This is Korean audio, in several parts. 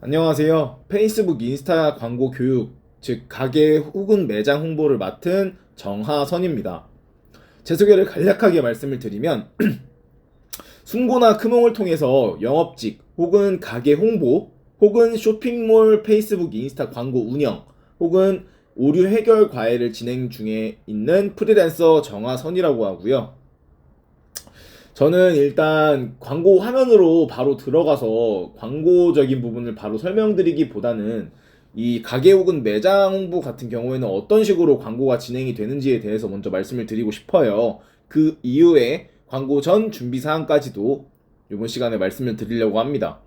안녕하세요. 페이스북 인스타 광고 교육, 즉 가게 혹은 매장 홍보를 맡은 정하선입니다. 제 소개를 간략하게 말씀을 드리면 순고나 크몽을 통해서 영업직 혹은 가게 홍보 혹은 쇼핑몰 페이스북 인스타 광고 운영 혹은 오류 해결 과외를 진행 중에 있는 프리랜서 정하선이라고 하고요. 저는 일단 광고 화면으로 바로 들어가서 광고적인 부분을 바로 설명드리기보다는 이 가게 혹은 매장 홍보 같은 경우에는 어떤 식으로 광고가 진행이 되는지에 대해서 먼저 말씀을 드리고 싶어요. 그 이후에 광고 전 준비 사항까지도 이번 시간에 말씀을 드리려고 합니다.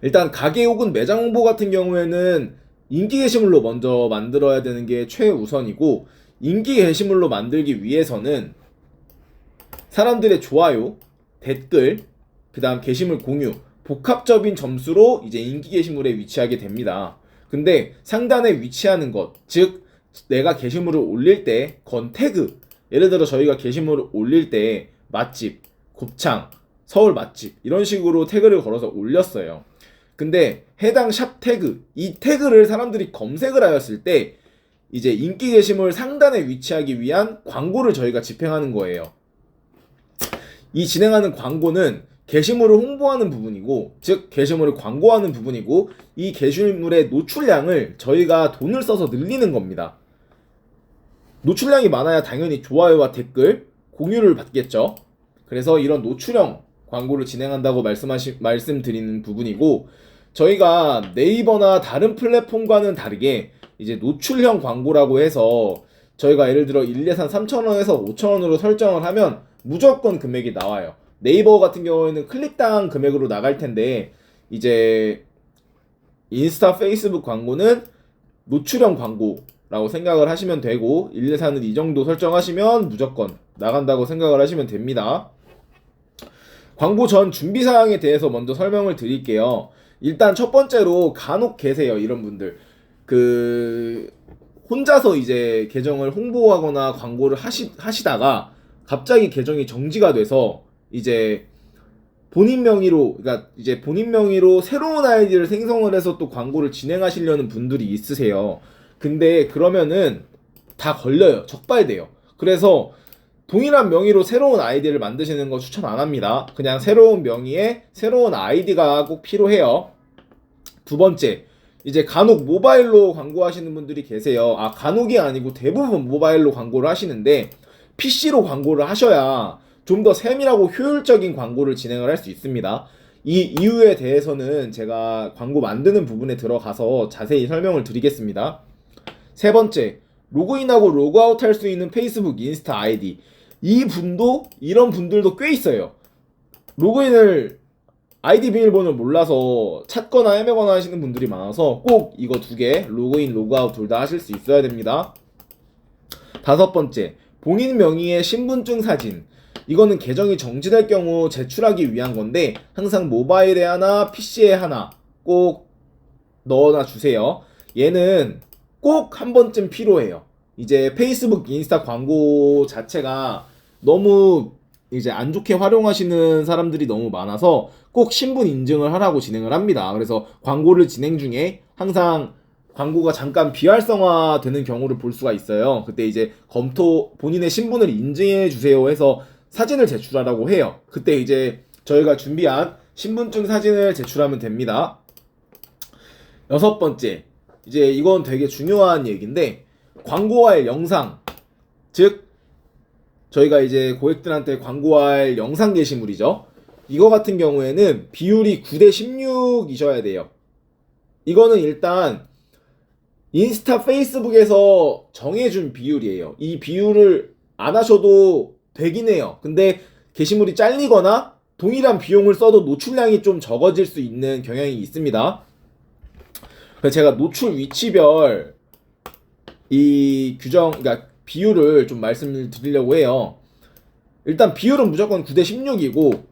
일단 가게 혹은 매장 홍보 같은 경우에는 인기 게시물로 먼저 만들어야 되는 게 최우선이고 인기 게시물로 만들기 위해서는 사람들의 좋아요, 댓글, 그 다음 게시물 공유, 복합적인 점수로 이제 인기 게시물에 위치하게 됩니다. 근데 상단에 위치하는 것, 즉, 내가 게시물을 올릴 때, 건 태그, 예를 들어 저희가 게시물을 올릴 때, 맛집, 곱창, 서울 맛집, 이런 식으로 태그를 걸어서 올렸어요. 근데 해당 샵 태그, 이 태그를 사람들이 검색을 하였을 때, 이제 인기 게시물 상단에 위치하기 위한 광고를 저희가 집행하는 거예요. 이 진행하는 광고는 게시물을 홍보하는 부분이고, 즉 게시물을 광고하는 부분이고, 이 게시물의 노출량을 저희가 돈을 써서 늘리는 겁니다. 노출량이 많아야 당연히 좋아요와 댓글, 공유를 받겠죠. 그래서 이런 노출형 광고를 진행한다고 말씀하시, 말씀드리는 부분이고, 저희가 네이버나 다른 플랫폼과는 다르게 이제 노출형 광고라고 해서 저희가 예를 들어 1, 예산 3,000원에서 5,000원으로 설정을 하면 무조건 금액이 나와요. 네이버 같은 경우에는 클릭당 금액으로 나갈 텐데 이제 인스타, 페이스북 광고는 노출형 광고라고 생각을 하시면 되고 1, 예산은 이 정도 설정하시면 무조건 나간다고 생각을 하시면 됩니다. 광고 전 준비 사항에 대해서 먼저 설명을 드릴게요. 일단 첫 번째로 간혹 계세요 이런 분들 그 혼자서 이제 계정을 홍보하거나 광고를 하시, 하시다가 갑자기 계정이 정지가 돼서 이제 본인 명의로 그러니까 이제 본인 명의로 새로운 아이디를 생성을 해서 또 광고를 진행하시려는 분들이 있으세요. 근데 그러면은 다 걸려요. 적발돼요. 그래서 동일한 명의로 새로운 아이디를 만드시는 거 추천 안 합니다. 그냥 새로운 명의의 새로운 아이디가 꼭 필요해요. 두 번째, 이제 간혹 모바일로 광고하시는 분들이 계세요. 아, 간혹이 아니고 대부분 모바일로 광고를 하시는데 PC로 광고를 하셔야 좀 더 세밀하고 효율적인 광고를 진행을 할 수 있습니다. 이 이유에 대해서는 제가 광고 만드는 부분에 들어가서 자세히 설명을 드리겠습니다. 세 번째, 로그인하고 로그아웃 할 수 있는 페이스북 인스타 아이디. 이 분도 이런 분들도 꽤 있어요. 로그인을 아이디 비밀번호를 몰라서 찾거나 헤매거나 하시는 분들이 많아서 꼭 이거 두 개 로그인 로그아웃 둘 다 하실 수 있어야 됩니다. 다섯 번째, 본인 명의의 신분증 사진. 이거는 계정이 정지될 경우 제출하기 위한 건데 항상 모바일에 하나, PC에 하나 꼭 넣어놔 주세요. 얘는 꼭 한 번쯤 필요해요. 이제 페이스북, 인스타 광고 자체가 너무 이제 안 좋게 활용하시는 사람들이 너무 많아서 꼭 신분 인증을 하라고 진행을 합니다. 그래서 광고를 진행 중에 항상 광고가 잠깐 비활성화 되는 경우를 볼 수가 있어요. 그때 이제 검토 본인의 신분을 인증해 주세요 해서 사진을 제출하라고 해요. 그때 이제 저희가 준비한 신분증 사진을 제출하면 됩니다. 여섯 번째, 이제 이건 되게 중요한 얘기인데 광고할 영상, 즉 저희가 이제 고객들한테 광고할 영상 게시물이죠. 이거 같은 경우에는 비율이 9대 16이셔야 돼요. 이거는 일단 인스타 페이스북에서 정해준 비율이에요. 이 비율을 안 하셔도 되긴 해요. 근데 게시물이 잘리거나 동일한 비용을 써도 노출량이 좀 적어질 수 있는 경향이 있습니다. 그래서 제가 노출 위치별 이 규정, 그러니까 비율을 좀 말씀을 드리려고 해요. 일단 비율은 무조건 9대 16이고,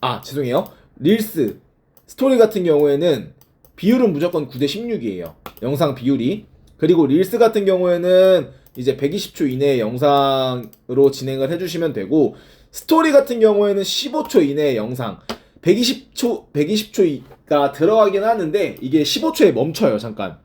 아, 죄송해요. 릴스, 스토리 같은 경우에는 비율은 무조건 9대 16이에요. 영상 비율이. 그리고 릴스 같은 경우에는 이제 120초 이내의 영상으로 진행을 해주시면 되고, 스토리 같은 경우에는 15초 이내의 영상, 120초, 120초 광고가 들어가긴 하는데 이게 15초에 멈춰요 잠깐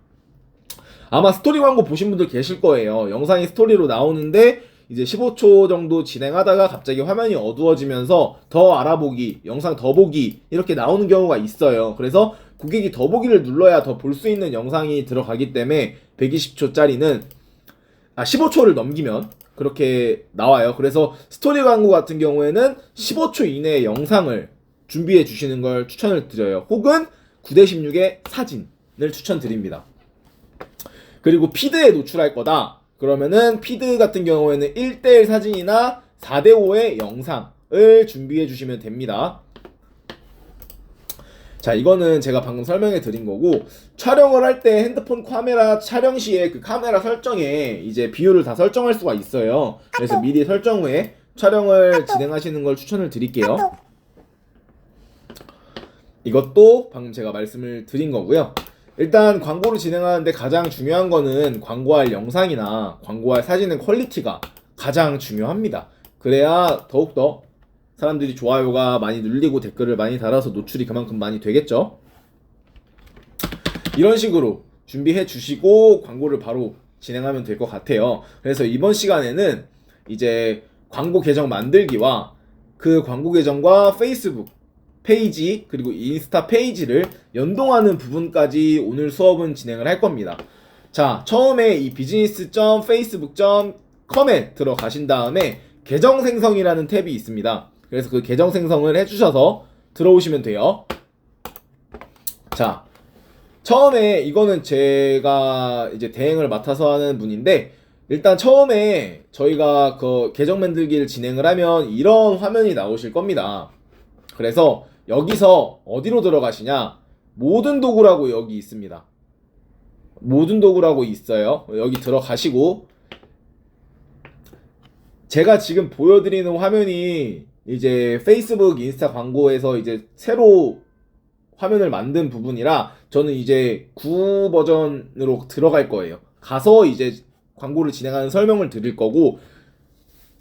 아마 스토리 광고 보신 분들 계실 거예요 영상이 스토리로 나오는데 이제 15초 정도 진행하다가 갑자기 화면이 어두워지면서 더 알아보기 영상 더 보기 이렇게 나오는 경우가 있어요 그래서 고객이 더 보기를 눌러야 더 볼 수 있는 영상이 들어가기 때문에 120초짜리는 아 15초를 넘기면 그렇게 나와요. 그래서 스토리 광고 같은 경우에는 15초 이내의 영상을 준비해 주시는 걸 추천을 드려요. 혹은 9대 16의 사진을 추천드립니다. 그리고 피드에 노출할 거다. 그러면은 피드 같은 경우에는 1대1 사진이나 4대5의 영상을 준비해 주시면 됩니다. 자, 이거는 제가 방금 설명해 드린 거고, 촬영을 할 때 핸드폰 카메라 촬영 시에 그 카메라 설정에 이제 비율을 다 설정할 수가 있어요. 그래서 미리 설정 후에 촬영을 진행하시는 걸 추천을 드릴게요. 이것도 방금 제가 말씀을 드린 거고요. 일단 광고를 진행하는데 가장 중요한 거는 광고할 영상이나 광고할 사진의 퀄리티가 가장 중요합니다. 그래야 더욱더 사람들이 좋아요가 많이 눌리고 댓글을 많이 달아서 노출이 그만큼 많이 되겠죠. 이런 식으로 준비해 주시고 광고를 바로 진행하면 될 것 같아요. 그래서 이번 시간에는 이제 광고 계정 만들기와 그 광고 계정과 페이스북 페이지 그리고 인스타 페이지를 연동하는 부분까지 오늘 수업은 진행을 할 겁니다. 자, 처음에 이 business.facebook.com에 들어가신 다음에 계정 생성이라는 탭이 있습니다. 그래서 그 계정 생성을 해주셔서 들어오시면 돼요. 자, 처음에 이거는 제가 이제 대행을 맡아서 하는 분인데 일단 처음에 저희가 그 계정 만들기를 진행을 하면 이런 화면이 나오실 겁니다. 그래서 여기서 어디로 들어가시냐? 모든 도구라고 여기 있습니다. 모든 도구라고 있어요. 여기 들어가시고 제가 지금 보여드리는 화면이 이제 페이스북, 인스타 광고에서 이제 새로 화면을 만든 부분이라 저는 이제 구 버전으로 들어갈 거예요. 가서 이제 광고를 진행하는 설명을 드릴 거고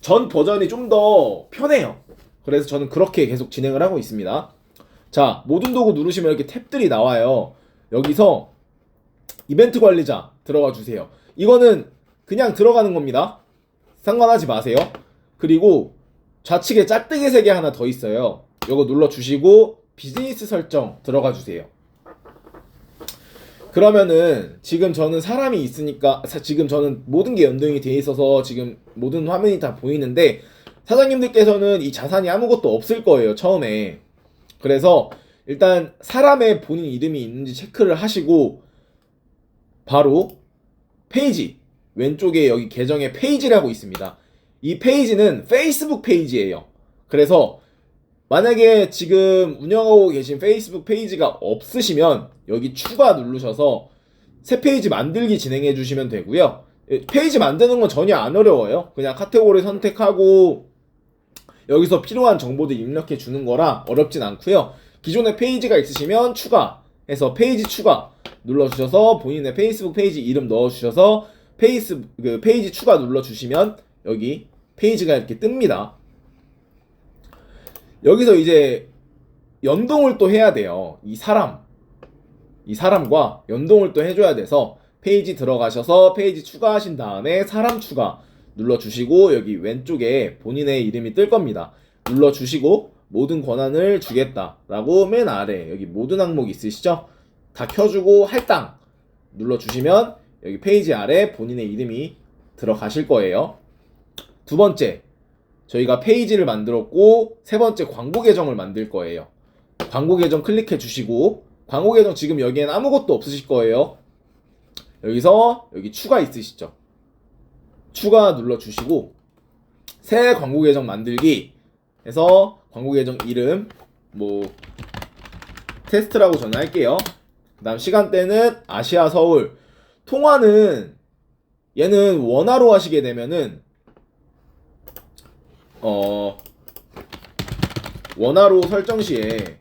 전 버전이 좀 더 편해요. 그래서 저는 그렇게 계속 진행을 하고 있습니다. 자, 모든 도구 누르시면 이렇게 탭들이 나와요. 여기서 이벤트 관리자 들어가 주세요. 이거는 그냥 들어가는 겁니다. 상관하지 마세요. 그리고 좌측에 짝대기 세 개 하나 더 있어요. 이거 눌러 주시고 비즈니스 설정 들어가 주세요. 그러면은 지금 저는 사람이 있으니까 사- 지금 저는 모든 게 연동이 돼 있어서 지금 모든 화면이 다 보이는데 사장님들께서는 이 자산이 아무것도 없을 거예요 처음에 그래서 일단 사람의 본인 이름이 있는지 체크를 하시고 바로 페이지 왼쪽에 여기 계정에 페이지라고 있습니다 이 페이지는 페이스북 페이지예요 그래서 만약에 지금 운영하고 계신 페이스북 페이지가 없으시면 여기 추가 누르셔서 새 페이지 만들기 진행해 주시면 되고요. 예, 페이지 만드는 건 전혀 안 어려워요. 그냥 카테고리 선택하고 여기서 필요한 정보들 입력해 주는 거라 어렵진 않고요. 기존에 페이지가 있으시면 추가해서 페이지 추가 눌러 주셔서 본인의 페이스북 페이지 이름 넣어 주셔서 페이스 그 페이지 추가 눌러 주시면 여기 페이지가 이렇게 뜹니다. 여기서 이제 연동을 또 해야 돼요. 이 사람. 이 사람과 연동을 또 해줘야 돼서 페이지 들어가셔서 페이지 추가하신 다음에 사람 추가 눌러주시고 여기 왼쪽에 본인의 이름이 뜰 겁니다. 눌러주시고 모든 권한을 주겠다 라고 맨 아래 여기 모든 항목 있으시죠? 다 켜주고 할당 눌러주시면 여기 페이지 아래 본인의 이름이 들어가실 거예요. 두 번째, 저희가 페이지를 만들었고 세 번째 광고 계정을 만들 거예요. 광고 계정 클릭해 주시고 광고 계정 지금 여기엔 아무것도 없으실 거예요. 여기서 여기 추가 있으시죠? 추가 눌러 주시고 새 광고 계정 만들기 해서 광고 계정 이름 뭐 테스트라고 저는 할게요. 그다음 시간대는 아시아 서울 통화는 얘는 원화로 하시게 되면은 어 원화로 설정 시에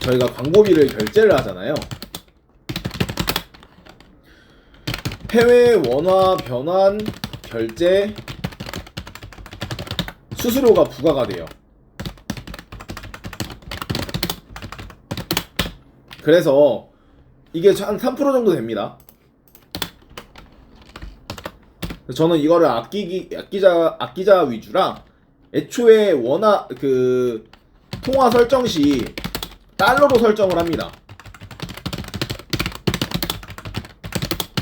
저희가 광고비를 결제를 하잖아요. 해외 원화 변환 결제 수수료가 부과가 돼요. 그래서 이게 한 3% 정도 됩니다. 저는 이거를 아끼기 아끼자 아끼자 위주라 애초에 원화 그 통화 설정 시 달러로 설정을 합니다.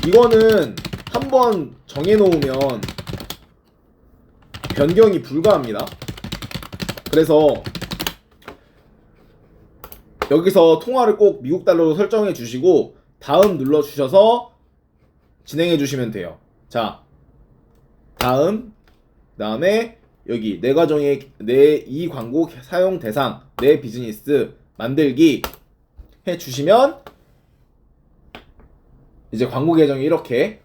이거는 한번 정해놓으면 변경이 불가합니다. 그래서 여기서 통화를 꼭 미국 달러로 설정해 주시고 다음 눌러 주셔서 진행해 주시면 돼요. 자, 다음 다음에 여기 내 과정의 내 이 광고 사용 대상 내 비즈니스 만들기 해 주시면 이제 광고 계정이 이렇게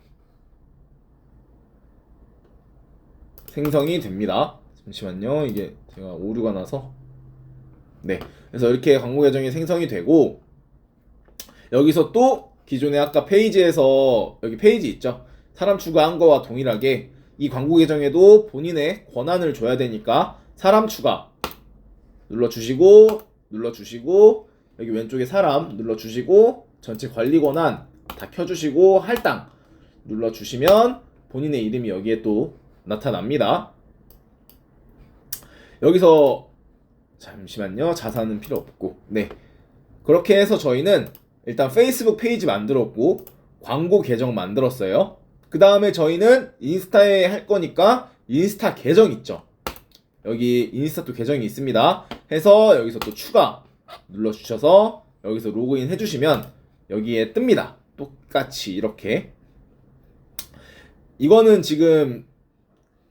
생성이 됩니다. 잠시만요. 이게 제가 오류가 나서 네. 그래서 이렇게 광고 계정이 생성이 되고 여기서 또 기존에 아까 페이지에서 여기 페이지 있죠. 사람 추가한 거와 동일하게 이 광고 계정에도 본인의 권한을 줘야 되니까 사람 추가 눌러 주시고 눌러 주시고 여기 왼쪽에 사람 눌러 주시고 전체 관리 권한 다 켜주시고 할당 눌러 주시면 본인의 이름이 여기에 또 나타납니다. 여기서 잠시만요. 자산은 필요 없고. 네. 그렇게 해서 저희는 일단 페이스북 페이지 만들었고 광고 계정 만들었어요. 그 다음에 저희는 인스타에 할 거니까 인스타 계정 있죠. 여기 인스타 또 계정이 있습니다. 해서 여기서 또 추가 눌러 주셔서 여기서 로그인 해주시면 여기에 뜹니다. 똑같이 이렇게. 이거는 지금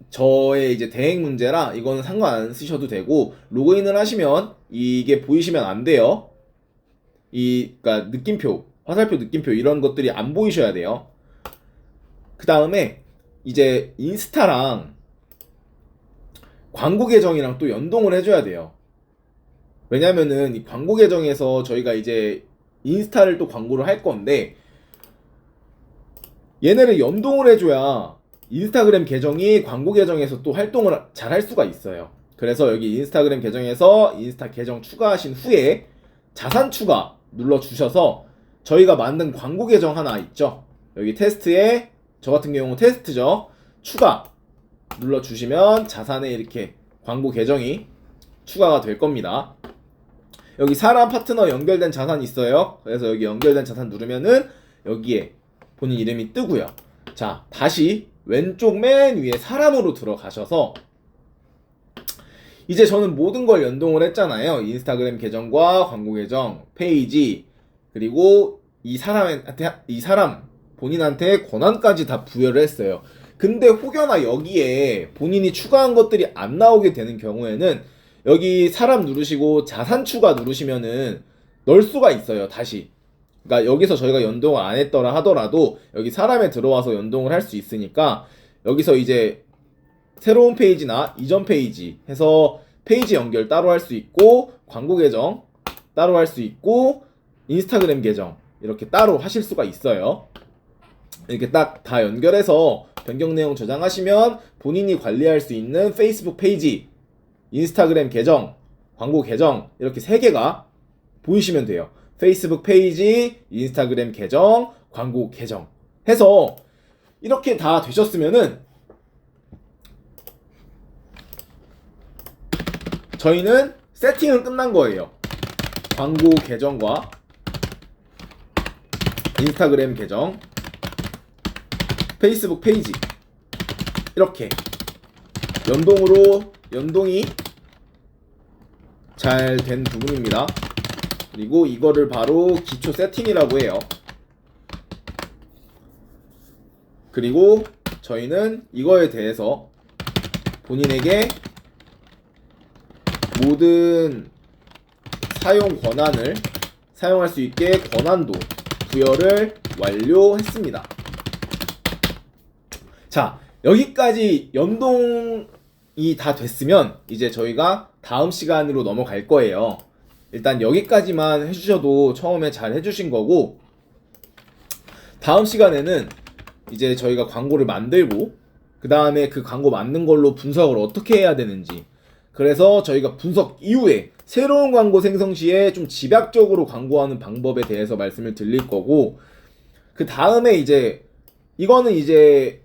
저의 이제 대행 문제라 이거는 상관 안 쓰셔도 되고 로그인을 하시면 이게 보이시면 안 돼요. 이 그러니까 느낌표, 화살표 느낌표 이런 것들이 안 보이셔야 돼요. 그 다음에 이제 인스타랑 광고 계정이랑 또 연동을 해줘야 돼요. 왜냐면은 이 광고 계정에서 저희가 이제 인스타를 또 광고를 할 건데 얘네를 연동을 해줘야 인스타그램 계정이 광고 계정에서 또 활동을 잘 할 수가 있어요. 그래서 여기 인스타그램 계정에서 인스타 계정 추가하신 후에 자산 추가 눌러 주셔서 저희가 만든 광고 계정 하나 있죠. 여기 테스트에 저 같은 경우 테스트죠. 추가 눌러 주시면 자산에 이렇게 광고 계정이 추가가 될 겁니다. 여기 사람 파트너 연결된 자산 있어요. 그래서 여기 연결된 자산 누르면은 여기에 본인 이름이 뜨고요. 자, 다시 왼쪽 맨 위에 사람으로 들어가셔서 이제 저는 모든 걸 연동을 했잖아요. 인스타그램 계정과 광고 계정, 페이지, 그리고 이 사람한테, 이 사람, 본인한테 권한까지 다 부여를 했어요. 근데 혹여나 여기에 본인이 추가한 것들이 안 나오게 되는 경우에는 여기 사람 누르시고 자산 추가 누르시면은 넣을 수가 있어요. 다시. 그러니까 여기서 저희가 연동을 안 했더라 하더라도 여기 사람에 들어와서 연동을 할 수 있으니까 여기서 이제 새로운 페이지나 이전 페이지 해서 페이지 연결 따로 할 수 있고 광고 계정 따로 할 수 있고 인스타그램 계정 이렇게 따로 하실 수가 있어요. 이렇게 딱 다 연결해서 변경 내용 저장하시면 본인이 관리할 수 있는 페이스북 페이지, 인스타그램 계정, 광고 계정 이렇게 세 개가 보이시면 돼요. 페이스북 페이지, 인스타그램 계정, 광고 계정 해서 이렇게 다 되셨으면은 저희는 세팅은 끝난 거예요. 광고 계정과 인스타그램 계정, 페이스북 페이지 이렇게 연동으로 연동이 잘 된 부분입니다. 그리고 이거를 바로 기초 세팅이라고 해요. 그리고 저희는 이거에 대해서 본인에게 모든 사용 권한을 사용할 수 있게 권한도 부여를 완료했습니다. 자, 여기까지 연동이 다 됐으면 이제 저희가 다음 시간으로 넘어갈 거예요. 일단 여기까지만 해주셔도 처음에 잘 해주신 거고, 다음 시간에는 이제 저희가 광고를 만들고, 그 다음에 그 광고 만든 걸로 분석을 어떻게 해야 되는지, 그래서 저희가 분석 이후에 새로운 광고 생성 시에 좀 집약적으로 광고하는 방법에 대해서 말씀을 드릴 거고 그 다음에 이제 이거는 이제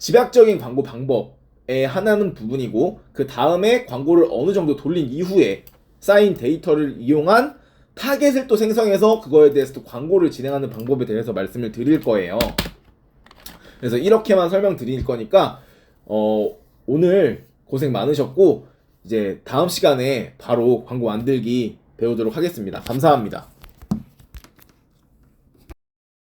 집약적인 광고 방법의 하나는 부분이고 그 다음에 광고를 어느 정도 돌린 이후에 쌓인 데이터를 이용한 타겟을 또 생성해서 그거에 대해서 또 광고를 진행하는 방법에 대해서 말씀을 드릴 거예요. 그래서 이렇게만 설명드릴 거니까 어, 오늘 고생 많으셨고 이제 다음 시간에 바로 광고 만들기 배우도록 하겠습니다. 감사합니다.